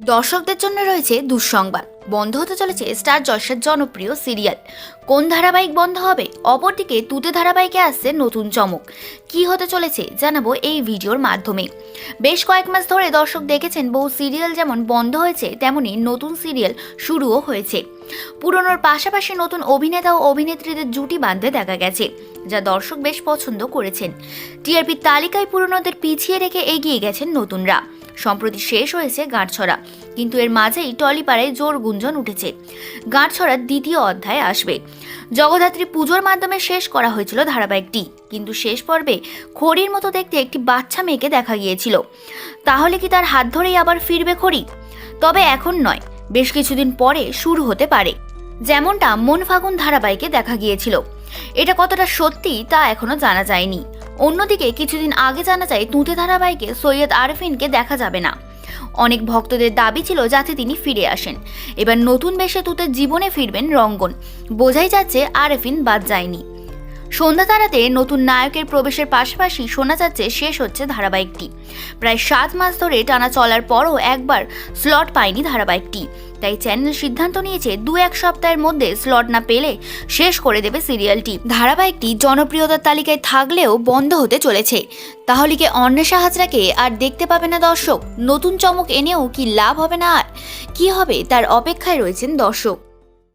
দর্শকদের জন্য রয়েছে দুঃসংবাদ। বন্ধ হতে চলেছে স্টার জলসার জনপ্রিয় সিরিয়াল। কোন ধারাবাহিক বন্ধ হবে? অপরদিকে তুতে ধারাবাহিকে আসছে নতুন চমক। কি হতে চলেছে জানাব এই ভিডিওর মাধ্যমে। বেশ কয়েক মাস ধরে দর্শক দেখেছেন বহু সিরিয়াল যেমন বন্ধ হয়েছে, তেমনি নতুন সিরিয়াল শুরুও হয়েছে। পুরনোর পাশাপাশি নতুন অভিনেতা ও অভিনেত্রীদের জুটি বাঁধতে দেখা গেছে, যা দর্শক বেশ পছন্দ করেছেন। টিআরপির তালিকায় পুরনোদের পিছিয়ে রেখে এগিয়ে গেছেন নতুনরা। সম্প্রতি শেষ হয়েছে গাঁটছড়া। কিন্তু এর মাঝেই টলিপাড়ায় জোর গুঞ্জন উঠেছে। গাঁটছড়ার দ্বিতীয় অধ্যায় আসবে। জগদ্ধাত্রী পুজোর মাধ্যমে শেষ করা হয়েছিল ধারাবাহিকটি। কিন্তু শেষ পর্বে খড়ির মতো দেখতে একটি বাচ্চা মেয়েকে দেখা গিয়েছিল। তাহলে কি তার হাত ধরেই আবার ফিরবে খড়ি? তবে এখন নয়। বেশ কিছুদিন পরে শুরু হতে পারে। যেমনটা মন ফাগুন ধারাবাহিকে দেখা গিয়েছিল। এটা কতটা সত্যি তা এখনও জানা যায়নি। অন্যদিকে কিছুদিন আগে জানা যায় তুঁতে ধারাবাহিকে সৈয়দ আরফিনকে দেখা যাবে না। অনেক ভক্তদের দাবি ছিল যাতে তিনি ফিরে আসেন। এবার নতুন বেশে তুতের জীবনে ফিরবেন রঙ্গন। বোঝাই যাচ্ছে আরফিন বাদ যায়নি। সন্ধ্যা তারাতে নতুন নায়কের প্রবেশের পাশাপাশি শোনা যাচ্ছে শেষ হচ্ছে ধারাবাহিকটি। প্রায় সাত মাস ধরে টানা চলার পরও একবার স্লট পায়নি ধারাবাহিকটি। তাই চ্যানেল সিদ্ধান্ত নিয়েছে দু এক সপ্তাহের মধ্যে স্লট না পেলে শেষ করে দেবে সিরিয়ালটি। ধারাবাহিকটি জনপ্রিয়তার তালিকায় থাকলেও বন্ধ হতে চলেছে। তাহলে কি অন্বেষা হাজরাকে আর দেখতে পাবে না দর্শক? নতুন চমক এনেও কি লাভ হবে না আর? কি হবে তার অপেক্ষায় রয়েছেন দর্শক।